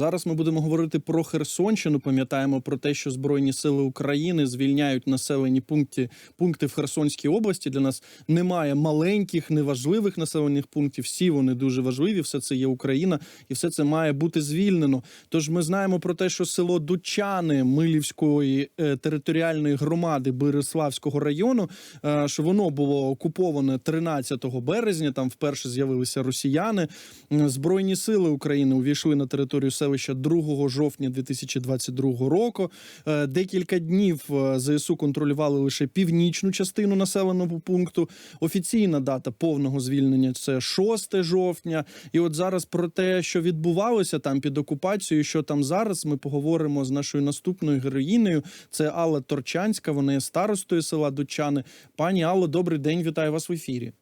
Зараз ми будемо говорити про Херсонщину. Пам'ятаємо про те, що Збройні сили України звільняють населені пункти пункти в Херсонській області. Для нас немає маленьких, неважливих населених пунктів. Всі вони дуже важливі. Все це є Україна, і все це має бути звільнено. Тож ми знаємо про те, що село Дучани Милівської е, територіальної громади Береславського району, е, що воно було окуповане 13 березня. Там вперше з'явилися росіяни. Збройні сили України увійшли на територію селища 2 жовтня 2022 року. Е, Декілька днів е, ЗСУ контролювали лише північну частину населеного пункту. Офіційна дата повного звільнення це 6 жовтня. І от зараз про те, що відбувалося там під окупацією, що там зараз, ми поговоримо з нашою наступною героїнею. Це Алла Торчанська. Вона є старостою села Дучани. Пані Алло, добрий день, вітаю вас в ефірі.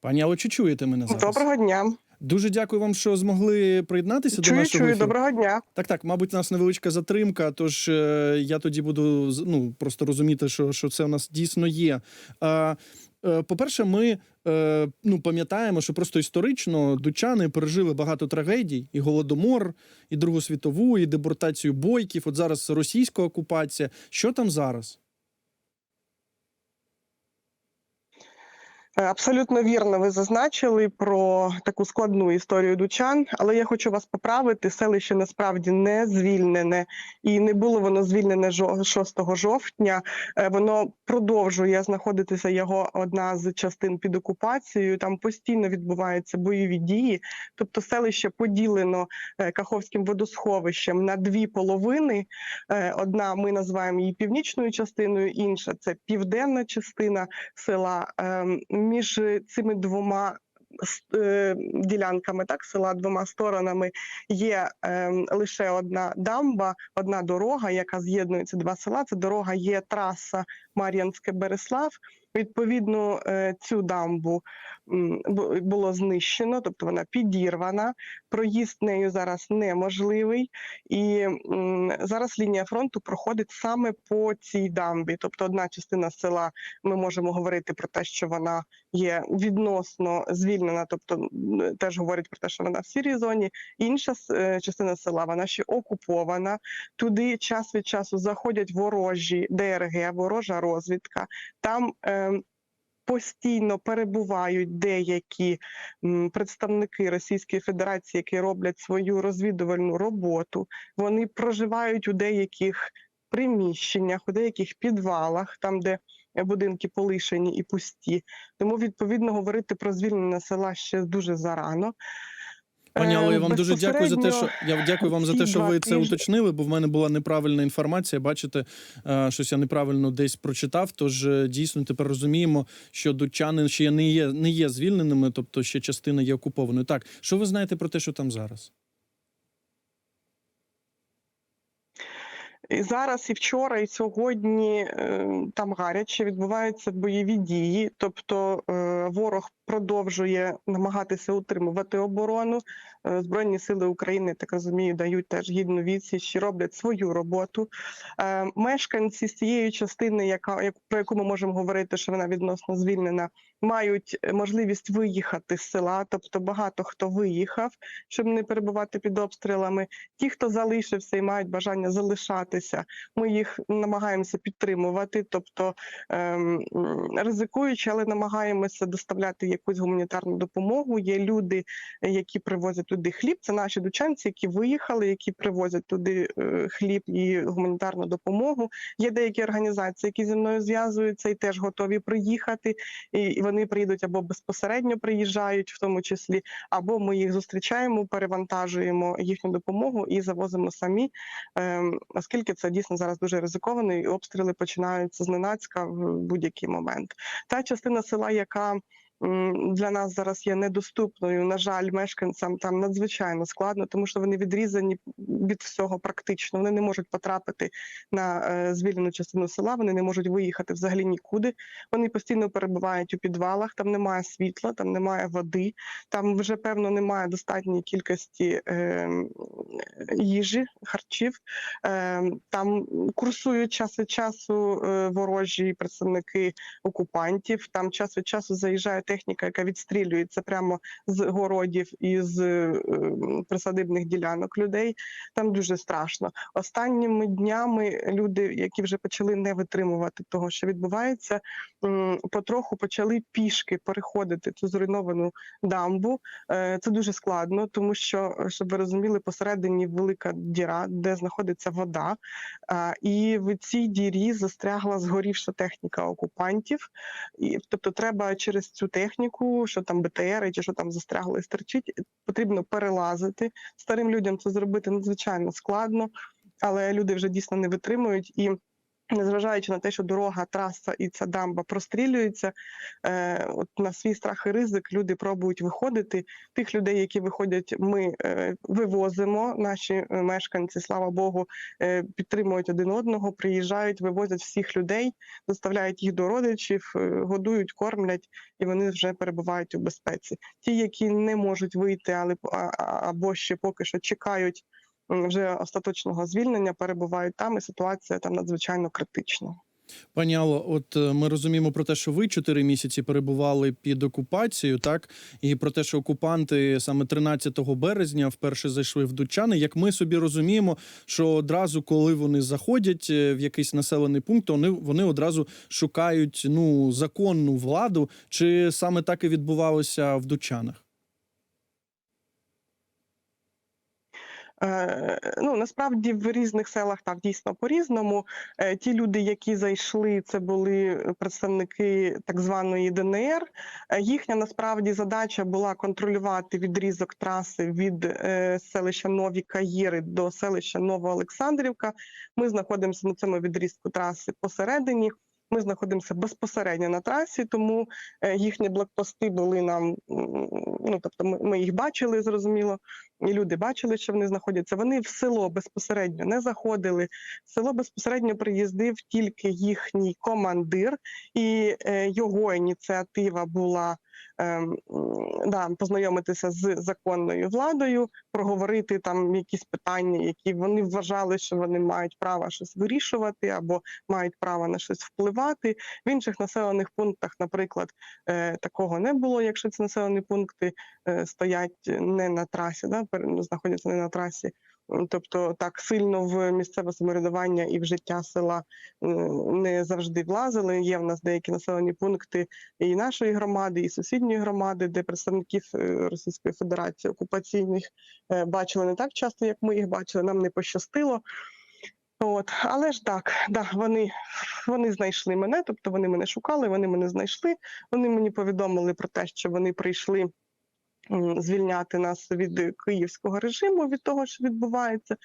Пані Алло, чи чуєте мене зараз? Доброго дня. Дуже дякую вам, що змогли приєднатися до нашого чую, ефіру. доброго дня. Так, так, мабуть, у нас невеличка затримка. Тож е, я тоді буду ну просто розуміти, що, що це у нас дійсно є. А, е, по-перше, ми е, ну пам'ятаємо, що просто історично дучани пережили багато трагедій: і голодомор, і Другу світову, і депортацію бойків. От зараз російська окупація. Що там зараз? Е, Абсолютно вірно ви зазначили про таку складну історію дучан, але я хочу вас поправити. Селище насправді не звільнене і не було воно звільнене жо- 6 жовтня. Е, Воно продовжує знаходитися його одна з частин під окупацією. Там постійно відбуваються бойові дії. Тобто селище поділено е, Каховським водосховищем на дві половини. Е, Одна ми називаємо її північною частиною, інша це південна частина села. Між цими двома е, ділянками так села двома сторонами є ем, лише одна дамба, одна дорога, яка з'єднує ці два села. Це дорога є траса Мар'янське Береслав. Відповідно, е, цю дамбу було знищено, тобто вона підірвана. Проїзд нею зараз неможливий, і зараз лінія фронту проходить саме по цій дамбі. Тобто, одна частина села ми можемо говорити про те, що вона є відносно звільнена, тобто теж говорять про те, що вона в сірій зоні. Інша е, частина села вона ще окупована. Туди час від часу заходять ворожі ДРГ, ворожа розвідка. Там е, постійно перебувають деякі представники Російської Федерації, які роблять свою розвідувальну роботу. Вони проживають у деяких приміщеннях, у деяких підвалах, там де будинки полишені і пусті. Тому відповідно говорити про звільнення села ще дуже зарано. Пані Алло, я Е, вам дуже дякую за те, що я дякую вам за те, що ви це уточнили, бо в мене була неправильна інформація. Бачите, е, щось я неправильно десь прочитав. Тож е, дійсно тепер розуміємо, що дучани ще не є не є звільненими, тобто ще частина є окупованою. Так, що ви знаєте про те, що там зараз? І зараз, і вчора, і сьогодні е, там гаряче відбуваються бойові дії. Тобто е, ворог продовжує намагатися утримувати оборону. Е, Збройні сили України, так розумію, дають теж гідну відсіч і роблять свою роботу. Мешканці з цієї частини, яка як- про яку ми можемо говорити, що вона відносно звільнена, мають можливість виїхати з села. Тобто багато хто виїхав, щоб не перебувати під обстрілами. Ті, хто залишився і мають бажання залишатися, ми їх намагаємося підтримувати, тобто ем, ризикуючи, але намагаємося доставляти якусь гуманітарну допомогу. Є люди, які привозять туди хліб. Це наші дучанці, які виїхали, які привозять туди е, хліб і гуманітарну допомогу. Є деякі організації, які зі мною зв'язуються і теж готові приїхати. І вони приїдуть або безпосередньо приїжджають, в тому числі, або ми їх зустрічаємо, перевантажуємо їхню допомогу і завозимо самі, ем, оскільки це дійсно зараз дуже ризиковано, і обстріли починаються зненацька в будь-який момент. Та частина села, яка для нас зараз є недоступною. На жаль, мешканцям там надзвичайно складно, тому що вони відрізані від всього практично. Вони не можуть потрапити на е, звільнену частину села. Вони не можуть виїхати взагалі нікуди. Вони постійно перебувають у підвалах. Там немає світла, там немає води. Там вже певно немає достатньої кількості е, їжі, харчів. Е, там курсують час від часу е, ворожі представники окупантів. Там час від часу заїжджають техніка, яка відстрілюється прямо з городів і з е, присадибних ділянок людей. Там дуже страшно. Останніми днями люди, які вже почали не витримувати того, що відбувається, потроху почали пішки переходити цю зруйновану дамбу. Е, Це дуже складно, тому що, е, щоб ви розуміли, посередині велика діра, де знаходиться вода. І в цій дірі застрягла згорівша техніка окупантів. Тобто, треба через цю техніку, що там БТР чи що там застрягло і стерчить, потрібно перелазити. Старим людям це зробити надзвичайно складно, але люди вже дійсно не витримують і. Незважаючи на те, що дорога, траса і ця дамба прострілюються, е, от на свій страх і ризик люди пробують виходити. Тих людей, які виходять, ми е, вивозимо. Наші е, мешканці, слава Богу, е, підтримують один одного, приїжджають, вивозять всіх людей, доставляють їх до родичів, е, годують, кормлять, і вони вже перебувають у безпеці. Ті, які не можуть вийти, але або ще поки що чекають вже остаточного звільнення, перебувають там, і ситуація там надзвичайно критична. Пані Алло, от е, ми розуміємо про те, що ви чотири місяці перебували під окупацією, так і про те, що окупанти саме 13 березня вперше зайшли в Дучани. Як ми собі розуміємо, що одразу, коли вони заходять е, в якийсь населений пункт, вони, вони одразу шукають ну законну владу, чи саме так і відбувалося в Дучанах? Е, Ну насправді в різних селах так дійсно по-різному. Е, Ті люди, які зайшли, це були представники так званої ДНР. Е, Їхня насправді задача була контролювати відрізок траси від е, селища Нові Каїри до селища Новоолександрівка. Ми знаходимося на цьому відрізку траси посередині. Ми знаходимося безпосередньо на трасі, тому е, їхні блокпости були нам. Ну тобто, ми, ми їх бачили, зрозуміло, і люди бачили, що вони знаходяться. Вони в село безпосередньо не заходили. В село безпосередньо приїздив тільки їхній командир, і е, його ініціатива була да, познайомитися з законною владою, проговорити там якісь питання, які вони вважали, що вони мають право щось вирішувати або мають право на щось впливати. В інших населених пунктах, наприклад, е, такого не було, якщо ці населені пункти е, стоять не на трасі, да, знаходяться не на трасі. Тобто так сильно в місцеве самоврядування і в життя села е, не завжди влазили. Є в нас деякі населені пункти і нашої громади, і сусідньої громади, де представників е, Російської Федерації окупаційних е, бачили не так часто, як ми їх бачили. Нам не пощастило. От, але ж так, да, вони, вони знайшли мене, тобто вони мене шукали, вони мене знайшли. Вони мені повідомили про те, що вони прийшли звільняти нас від київського режиму, від того, що відбувається,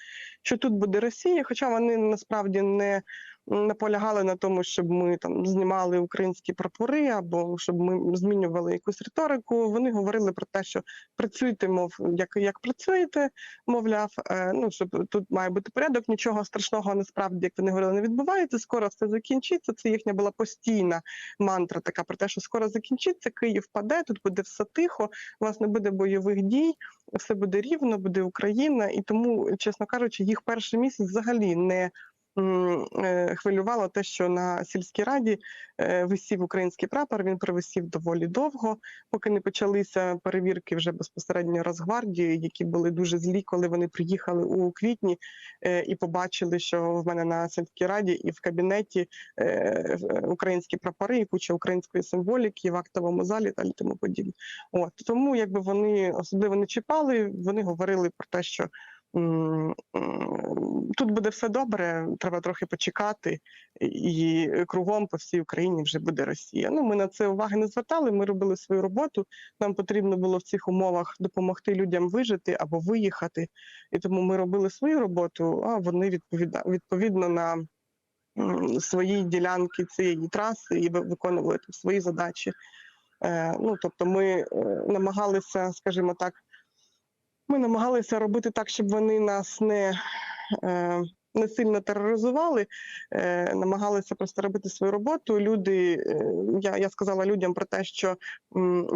що тут буде Росія. Хоча вони насправді не наполягали на тому, щоб ми там знімали українські прапори або щоб ми змінювали якусь риторику. Вони говорили про те, що працюйте, мов як, як працюєте, мовляв, е, ну щоб тут має бути порядок. Нічого страшного насправді, як вони говорили, не відбувається. Скоро все закінчиться. Це їхня була постійна мантра, така про те, що скоро закінчиться, Київ паде, тут буде все тихо, у вас не буде бойових дій, все буде рівно, буде Україна. І тому, чесно кажучи, їх перший місяць взагалі не хвилювало те, що на сільській раді е, висів український прапор. Він провисів доволі довго, поки не почалися перевірки вже безпосередньо Росгвардії, які були дуже злі, коли вони приїхали у квітні е, і побачили, що в мене на сільській раді і в кабінеті е, українські прапори, і куча української символіки в актовому залі та тому подібне. От тому, якби вони особливо не чіпали, вони говорили про те, що. Тут буде все добре, треба трохи почекати, і кругом по всій Україні вже буде Росія. Ну ми на це уваги не звертали. Ми робили свою роботу. Нам потрібно було в цих умовах допомогти людям вижити або виїхати. І тому ми робили свою роботу, а вони відповіда відповідно на свої ділянки цієї траси і виконували свої задачі. Е, ну тобто, ми е, намагалися, скажімо так, ми намагалися робити так, щоб вони нас не, е, не сильно тероризували, е, намагалися просто робити свою роботу. Люди, е, я, я сказала людям про те, що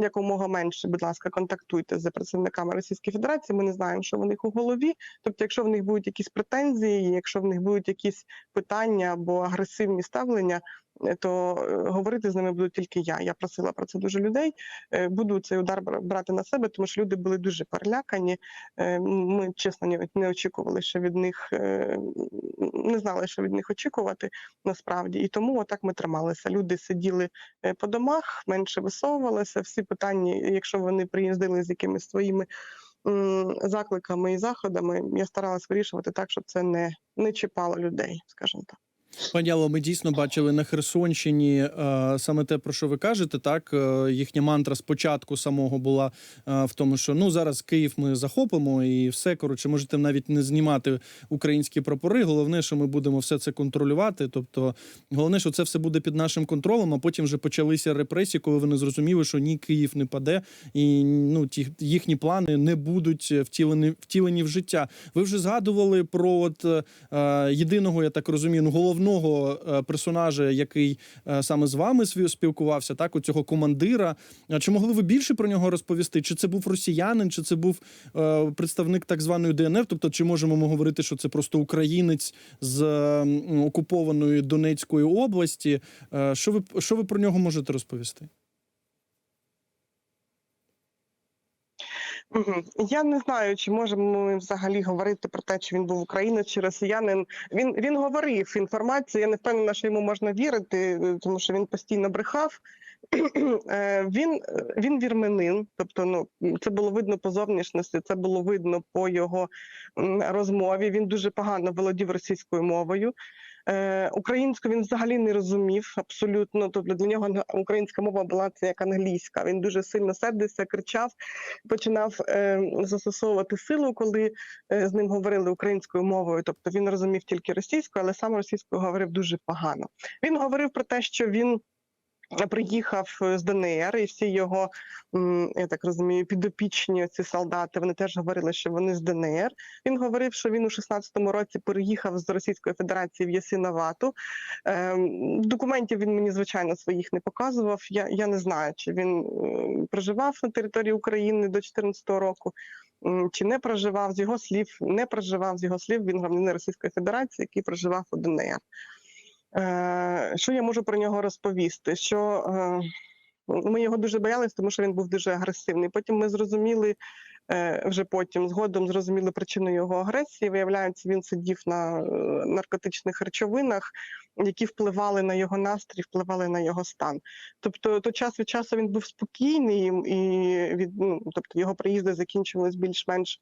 якомога менше, будь ласка, контактуйте з представниками Російської Федерації. Ми не знаємо, що в них у голові. Тобто, якщо в них будуть якісь претензії, якщо в них будуть якісь питання або агресивні ставлення, то е, говорити з ними буду тільки я. Я просила про це дуже людей. Е, Буду цей удар бра- брати на себе, тому що люди були дуже перелякані. Е, Ми чесно не- очікували, що від них е, не знали, що від них очікувати насправді. І тому отак ми трималися. Люди сиділи е, по домах, менше висовувалися. Всі питання, якщо вони приїздили з якимись своїми закликами і заходами, я старалась вирішувати так, щоб це не, не чіпало людей, скажімо так. Пані ми дійсно бачили на Херсонщині е, саме те, про що ви кажете. Так е, їхня мантра спочатку самого була е, в тому, що ну зараз Київ ми захопимо і все коротше, можете навіть не знімати українські прапори. Головне, що ми будемо все це контролювати. Тобто, головне, що це все буде під нашим контролем. А потім вже почалися репресії, коли вони зрозуміли, що ні, Київ не паде, і ну ті їхні плани не будуть втілені втілені в життя. Ви вже згадували про от е, єдиного, я так розумію, ну, головного е, персонажа, який е, саме з вами спілкувався, так у цього командира. Чи могли ви більше про нього розповісти? Чи це був росіянин, чи це був е, представник так званої ДНР? Тобто, чи можемо ми говорити, що це просто українець з окупованої Донецької області? Що ви що ви про нього можете розповісти? Я не знаю, чи можемо ми взагалі говорити про те, чи він був українець чи росіянин. Він він говорив інформацію. Я не впевнена, що йому можна вірити, е, тому що він постійно брехав. Е, Він він вірменин, тобто, ну це було видно по зовнішності, це було видно по його розмові. Він дуже погано володів російською мовою. Е, Українську він взагалі не розумів абсолютно. Тобто для нього українська мова була це як англійська. Він дуже сильно сердився, кричав, починав е, застосовувати силу, коли е, з ним говорили українською мовою. Тобто він розумів тільки російську, але сам російською говорив дуже погано. Він говорив про те, що він. Приїхав е, з ДНР, і всі його, я так розумію, підопічні ці солдати. Вони теж говорили, що вони з ДНР. Він говорив, що він у 16-му році переїхав з Російської Федерації в Ясиновату. Ем, Документів він мені звичайно своїх не показував. Я, я не знаю, чи він проживав на території України до 14-го року, чи не проживав. З його слів не проживав. З його слів він громадянин Російської Федерації, який проживав у ДНР. Е, Що я можу про нього розповісти? Що е, ми його дуже боялись, тому що він був дуже агресивний. Потім ми зрозуміли. е, Вже потім згодом зрозуміли причину його агресії. Виявляється, він сидів на наркотичних речовинах, які впливали на його настрій, впливали на його стан. Тобто, то час від часу він був спокійний, і від ну, тобто його приїзди закінчувались більш-менш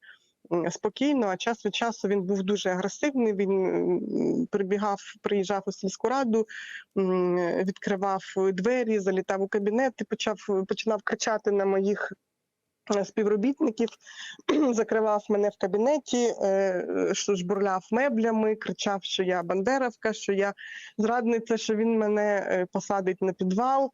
спокійно. А час від часу він був дуже агресивний. Він прибігав, приїжджав у сільську раду, відкривав двері, залітав у кабінет і почав починав кричати на моїх. Е, Співробітників закривав мене в кабінеті, е, що жбурляв меблями, кричав, що я бандеровка, що я зрадниця, що він мене е, посадить на підвал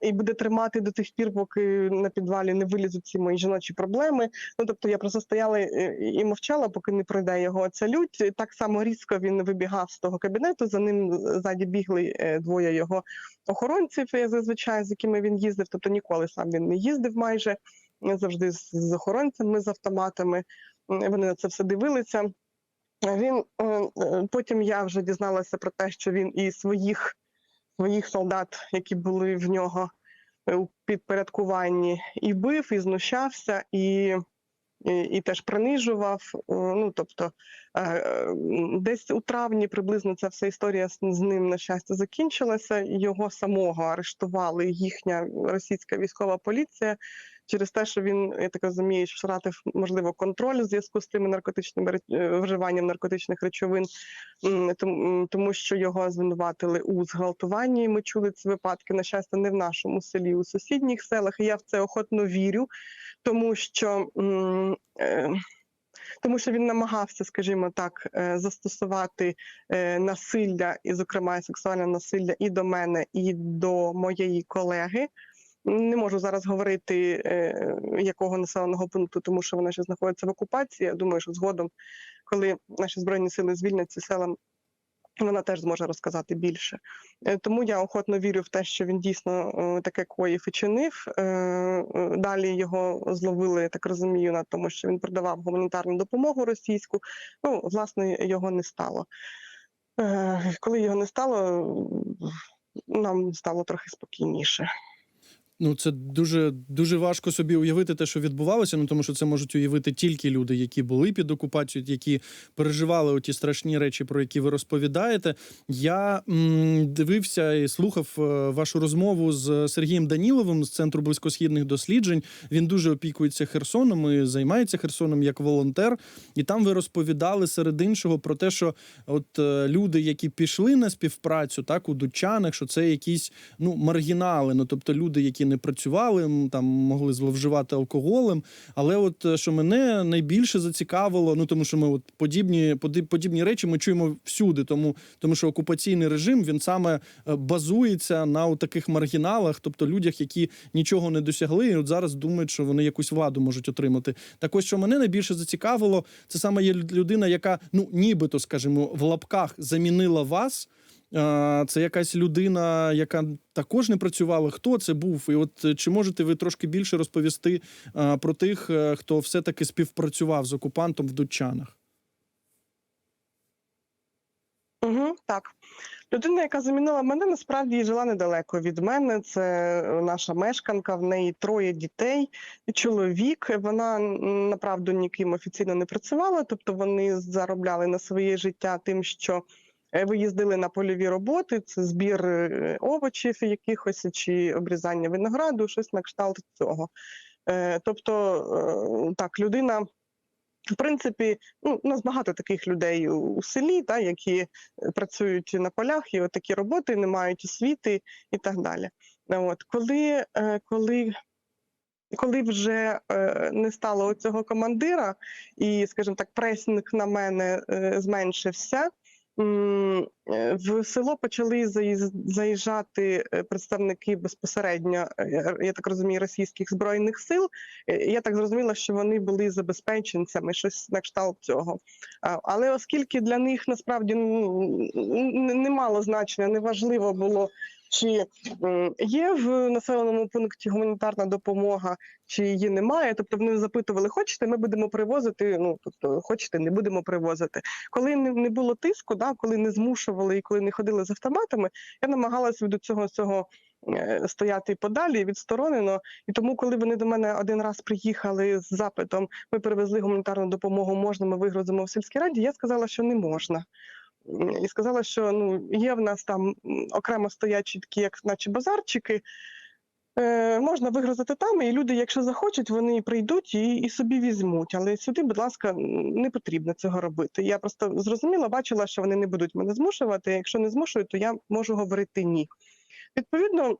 і буде тримати до тих пір, поки на підвалі не вилізуть ці мої жіночі проблеми. Ну тобто я просто стояла і мовчала, поки не пройде його ця лють. Так само різко він вибігав з того кабінету. За ним ззаді бігли двоє його охоронців, зазвичай з якими він їздив. Тобто ніколи сам він не їздив майже завжди з, охоронцями з автоматами. Вони на це все дивилися. Він е, е, потім я вже дізналася про те, що він і своїх своїх солдат, які були в нього е, у підпорядкуванні, і бив, і знущався, і, і, і теж принижував. Ну тобто, десь у травні приблизно ця вся історія з ним на щастя закінчилася. Його самого арештували їхня російська військова поліція. Через те, що він, я так розумію, що втратив можливо контроль у зв'язку з тими наркотичними е, вживанням наркотичних речовин, тому, що його звинуватили у зґвалтуванні. Ми чули ці випадки, на щастя, не в нашому селі, у сусідніх селах. Я в це охотно вірю, тому що. е, тому що він намагався, скажімо так, е, застосувати насилля, і, зокрема, сексуальне насилля і до мене, і до моєї колеги. Не можу зараз говорити, е, якого населеного пункту, тому що вона ще знаходиться в окупації. Я думаю, що згодом, коли наші збройні сили звільнять ці села, вона теж зможе розказати більше. Е, Тому я охотно вірю в те, що він дійсно е, таке коїв і чинив. Далі його зловили, я так розумію, на тому, що він продавав гуманітарну допомогу російську. Ну, власне, його не стало. Коли його не стало, нам стало трохи спокійніше. Ну, це дуже дуже важко собі уявити те, що відбувалося. Ну тому що це можуть уявити тільки люди, які були під окупацією, які переживали оті страшні речі, про які ви розповідаєте. Я м, дивився і слухав е, вашу розмову з Сергієм Даніловим з центру близькосхідних досліджень. Він дуже опікується Херсоном і займається Херсоном як волонтер. І там ви розповідали серед іншого про те, що от е, люди, які пішли на співпрацю, так у дучанах, що це якісь ну маргінали, ну тобто люди, які не працювали, там могли зловживати алкоголем. Але от е, що мене найбільше зацікавило, ну тому що ми от подібні подібні речі ми чуємо всюди, тому, тому що окупаційний режим він саме е, базується на таких маргіналах, тобто людях, які нічого не досягли, і от зараз думають, що вони якусь владу можуть отримати. Так ось, що мене найбільше зацікавило, це саме є людина, яка ну нібито, скажімо, в лапках замінила вас. Це якась людина, яка також не працювала. Хто це був? І от е, чи можете ви трошки більше розповісти про тих, е, хто все-таки співпрацював з окупантом в Дудчанах? Угу, так. Людина, яка замінила мене, насправді жила недалеко від мене. Це е, наша мешканка, в неї троє дітей чоловік. Вона направду ніким офіційно не працювала, тобто вони заробляли на своє життя тим, що е, виїздили на польові роботи, це збір е, овочів якихось чи обрізання винограду, щось на кшталт цього. Е, Тобто, е, так, людина. В принципі, ну у нас багато таких людей у, селі, та які е, працюють на полях і от такі роботи, не мають освіти і так далі. От коли, е, коли, коли вже е, не стало цього командира, і, скажімо так, пресінг на мене е, зменшився. Е, В село почали заїжджати е, представники безпосередньо, е, я так розумію, російських збройних сил. Я так зрозуміла, що вони були забезпеченцями, щось на кшталт цього. Але оскільки для них насправді не мало значення, неважливо було, чи є в населеному пункті гуманітарна допомога, чи її немає. Тобто вони запитували, хочете, ми будемо привозити. Ну тобто, хочете, не будемо привозити. Коли не, було тиску, да, коли не змушували і коли не ходили з автоматами, я намагалася до цього цього. е, Стояти подалі відсторонено, і тому, коли вони до мене один раз приїхали з запитом, ми привезли гуманітарну допомогу, можна ми вигрузимо в сільській раді. Я сказала, що не можна. І сказала, що ну є в нас там окремо стоячі такі, як наче базарчики. Е, можна вигрузити там, і люди, якщо захочуть, вони прийдуть і, і собі візьмуть. Але сюди, будь ласка, не потрібно цього робити. Я просто зрозуміла, бачила, що вони не будуть мене змушувати. Якщо не змушують, то я можу говорити ні. Відповідно,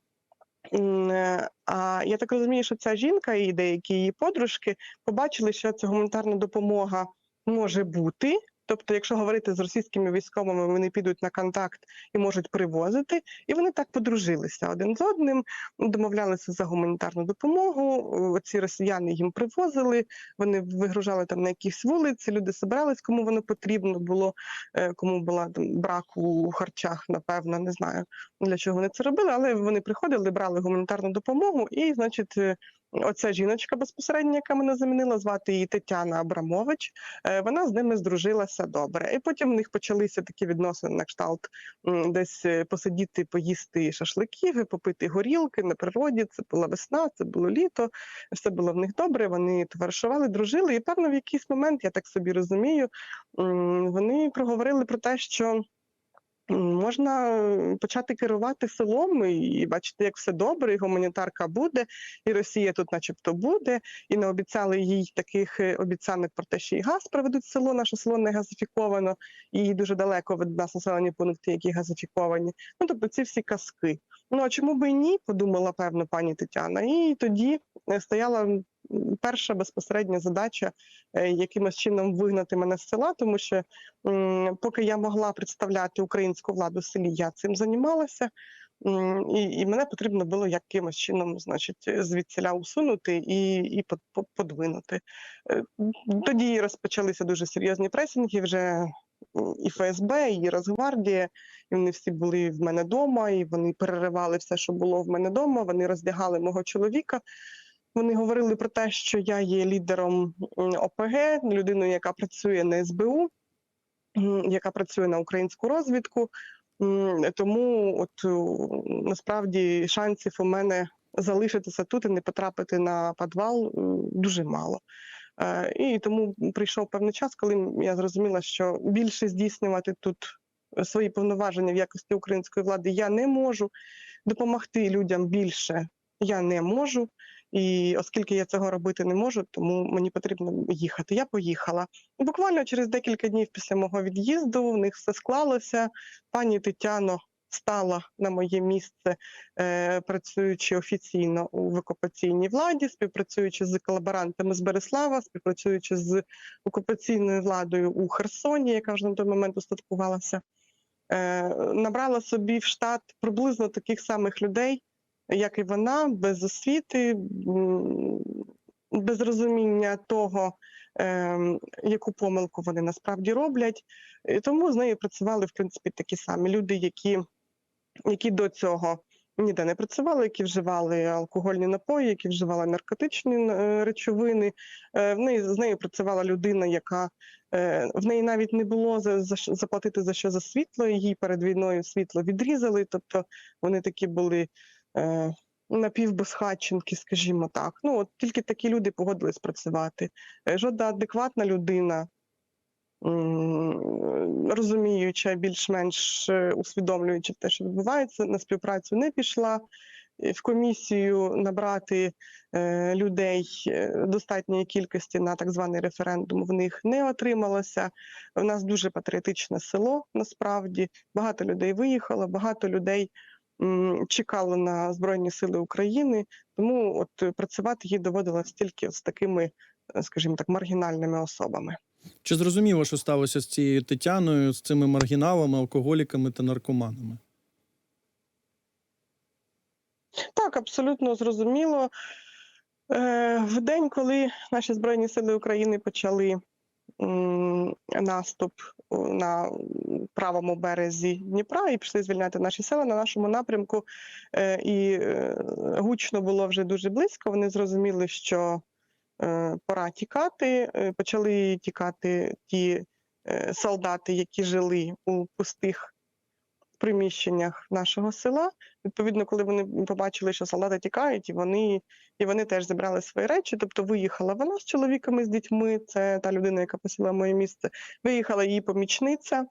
е, а я так розумію, що ця жінка і деякі її подружки побачили, що ця гуманітарна допомога може бути. Тобто, якщо говорити з російськими військовими, вони підуть на контакт і можуть привозити, і вони так подружилися один з одним, домовлялися за гуманітарну допомогу. Ці росіяни їм привозили, вони вигружали там на якісь вулиці. Люди збирались, кому воно потрібно було, е, кому була там брак у харчах, напевно, не знаю для чого вони це робили, але вони приходили, брали гуманітарну допомогу, і, значить, е, оця жіночка безпосередньо, яка мене замінила, звати її Тетяна Абрамович. е, Вона з ними здружилася добре. І потім в них почалися такі відносини на кшталт десь е, посидіти, поїсти шашликів, попити горілки на природі. Це була весна, це було літо, все було в них добре. Вони товаришували, дружили. І певно, в якийсь момент, я так собі розумію, вони проговорили про те, що. Можна почати керувати селом і бачити, як все добре, і гуманітарка буде, і Росія тут, начебто, буде. І не обіцяли їй таких е, обіцянок про те, що і газ проведуть в село. Наше село не газифіковано, і дуже далеко від нас населені пункти, які газифіковані. Ну тобто ці всі казки. Ну а чому би і ні? Подумала певно пані Тетяна. І тоді е, стояла перша безпосередня задача е, якимось чином вигнати мене з села, тому що поки я могла представляти українську владу в селі, я цим займалася. І, і мене потрібно було якимось чином, значить, звідсіля усунути і, і подвинути. Е, Тоді розпочалися дуже серйозні пресінги. Вже і ФСБ, і Росгвардія, і вони всі були в мене вдома, і вони переривали все, що було в мене вдома. Вони роздягали мого чоловіка. Вони говорили про те, що я є лідером ОПГ, людиною, яка працює на СБУ, яка працює на українську розвідку. Тому от насправді шансів у мене залишитися тут і не потрапити на підвал дуже мало. Е, І тому прийшов певний час, коли я зрозуміла, що більше здійснювати тут свої повноваження в якості української влади я не можу. Допомогти людям більше я не можу. І оскільки я цього робити не можу, тому мені потрібно їхати. Я поїхала. Буквально через декілька днів після мого від'їзду в них все склалося. Пані Тетяно стала на моє місце, е, працюючи офіційно у викупаційній владі, співпрацюючи з колаборантами з Береслава, співпрацюючи з окупаційною владою у Херсоні, яка вже на той момент устаткувалася. Е, набрала собі в штат приблизно таких самих людей, як і вона, без освіти, без розуміння того, ем, яку помилку вони насправді роблять. І тому з нею працювали в принципі такі самі люди, які, які до цього ніде не працювали, які вживали алкогольні напої, які вживали наркотичні е, речовини. Е, В неї з нею працювала людина, яка е, в неї навіть не було за, за заплатити за що за світло. Їй перед війною світло відрізали. Тобто вони такі були. Напівбезхатченки, скажімо так. Ну от тільки такі люди погодились працювати. Жодна адекватна людина, м, розуміюча, більш-менш е, усвідомлюючи те, що відбувається, на співпрацю не пішла. В комісію набрати е, людей е, достатньої кількості на так званий референдум в них не отрималося. У нас дуже патріотичне село. Насправді багато людей виїхало, багато людей чекало на Збройні Сили України. Тому от працювати їй доводилось тільки з такими, скажімо так, маргінальними особами. Чи зрозуміло, що сталося з цією Тетяною, з цими маргіналами, алкоголіками та наркоманами? Так, абсолютно зрозуміло. Е, В день, коли наші Збройні Сили України почали наступ на правому березі Дніпра і пішли звільняти наші села на нашому напрямку, е, і е, гучно було вже дуже близько. Вони зрозуміли, що пора тікати. Е, Почали тікати ті е, солдати, які жили у пустих приміщеннях нашого села. Відповідно, коли вони побачили, що солдати тікають, і вони, і вони теж забрали свої речі. Тобто виїхала вона з чоловіками, з дітьми. Це та людина, яка посіла моє місце. Виїхала її помічниця,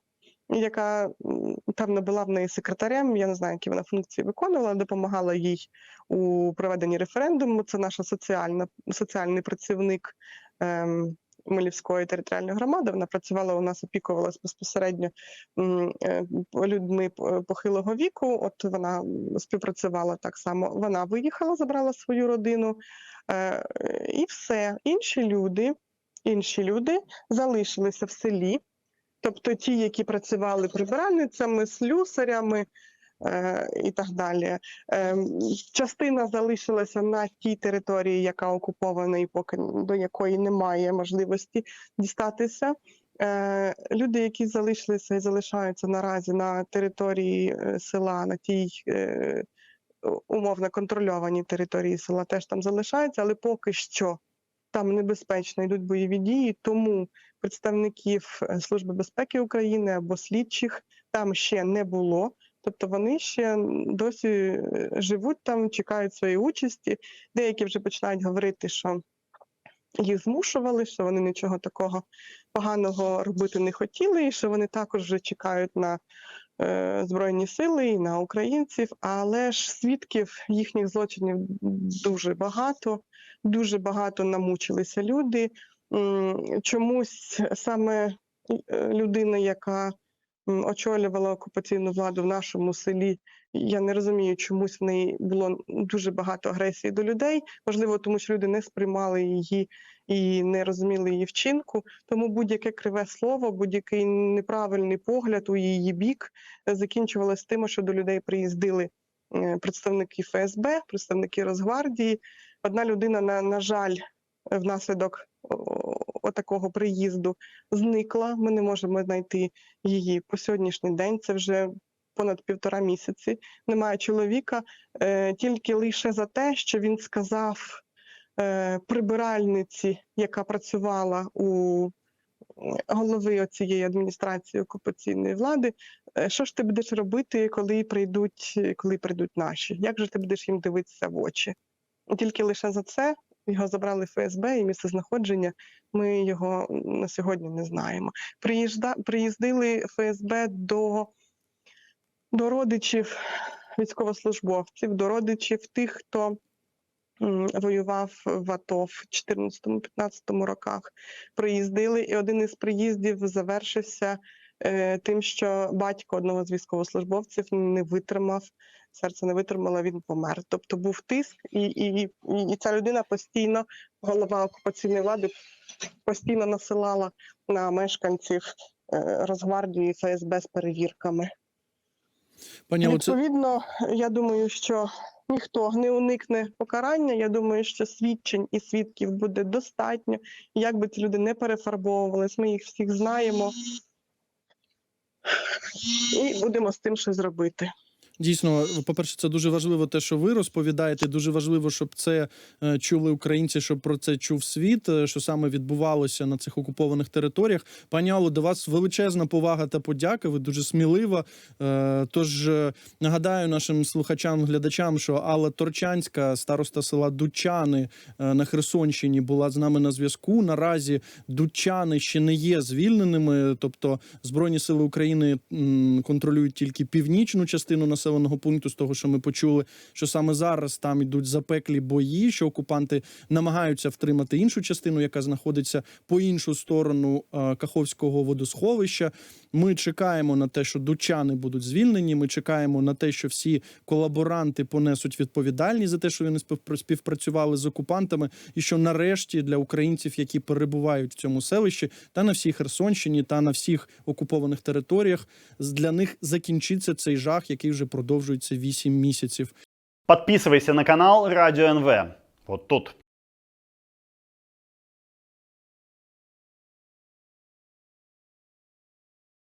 яка певно була в неї секретарем. Я не знаю, які вона функції виконувала, допомагала їй у проведенні референдуму. Це наша соціальна соціальний працівник. Ем, Милівської територіальної громади вона працювала у нас, опікувалась безпосередньо е, людьми п- похилого віку. От вона співпрацювала так само. Вона виїхала, забрала свою родину, е, і все. Інші люди, інші люди залишилися в селі. Тобто ті, які працювали прибиральницями, слюсарями е, і так далі. Е, частина залишилася на тій території, яка окупована, і поки до якої немає можливості дістатися. Е, люди, які залишилися і залишаються наразі на території е, села, на тій е, умовно контрольованій території села, теж там залишаються, але поки що там небезпечно йдуть бойові дії, тому представників е, Служби безпеки України або слідчих там ще не було. Тобто вони ще досі е, живуть там, чекають своєї участі. Деякі вже починають говорити, що їх змушували, що вони нічого такого поганого робити не хотіли, і що вони також вже чекають на збройні сили і на українців. Але ж свідків їхніх злочинів дуже багато, дуже багато намучилися люди. Чомусь саме е, людина, яка очолювала окупаційну владу в нашому селі. Я не розумію, чомусь в неї було дуже багато агресії до людей. Можливо, тому що люди не сприймали її і не розуміли її вчинку. Тому будь-яке криве слово, будь-який неправильний погляд у її бік е, закінчувалося тим, що до людей приїздили е, представники ФСБ, представники Росгвардії. Одна людина, на, на жаль, е, внаслідок отакого приїзду зникла. Ми не можемо знайти її по сьогоднішній день. Це вже понад півтора місяці. Немає чоловіка е, тільки лише за те, що він сказав е, прибиральниці, яка працювала у голови цієї адміністрації окупаційної влади. Е, Що ж ти будеш робити, коли прийдуть, коли прийдуть наші? Як же ти будеш їм дивитися в очі? Тільки лише за це його забрали ФСБ і місце знаходження. Ми його на сьогодні не знаємо. Приїжда, приїздили фсб до, до родичів військовослужбовців, до родичів тих, хто воював в АТО в 2014-2015 роках. Приїздили, і один із приїздів завершився е, тим, що батько одного з військовослужбовців не витримав. Серце не витримало, він помер. Тобто був тиск, і, і, і, і ця людина постійно, голова окупаційної влади, постійно насилала на мешканців е, Росгвардії ФСБ з перевірками. Пані Відповідно, я думаю, що ніхто не уникне покарання. Я думаю, що свідчень і свідків буде достатньо. Як би ці люди не перефарбовувались, ми їх всіх знаємо. І будемо з тим щось зробити. Дійсно, по-перше, це дуже важливо, те, що ви розповідаєте. Дуже важливо, щоб це е, чули українці, щоб про це чув світ, е, що саме відбувалося на цих окупованих територіях. Пані Алло, до вас величезна повага та подяка. Ви дуже смілива. Е, Тож нагадаю нашим слухачам, глядачам, що Алла Торчанська, староста села Дучани на Херсонщині, була з нами на зв'язку. Наразі Дучани ще не є звільненими, тобто Збройні сили України контролюють тільки північну частину населеного пункту. З того, що ми почули, що саме зараз там йдуть запеклі бої, що окупанти намагаються втримати іншу частину, яка знаходиться по іншу сторону е, Каховського водосховища. Ми чекаємо на те, що дучани будуть звільнені. Ми чекаємо на те, що всі колаборанти понесуть відповідальність за те, що вони співпра- співпрацювали з окупантами, і що нарешті для українців, які перебувають в цьому селищі, та на всій Херсонщині, та на всіх окупованих територіях, для них закінчиться цей жах, який вже продовжується 8 місяців. Подписывайся на канал Радіо НВ. Вот тут.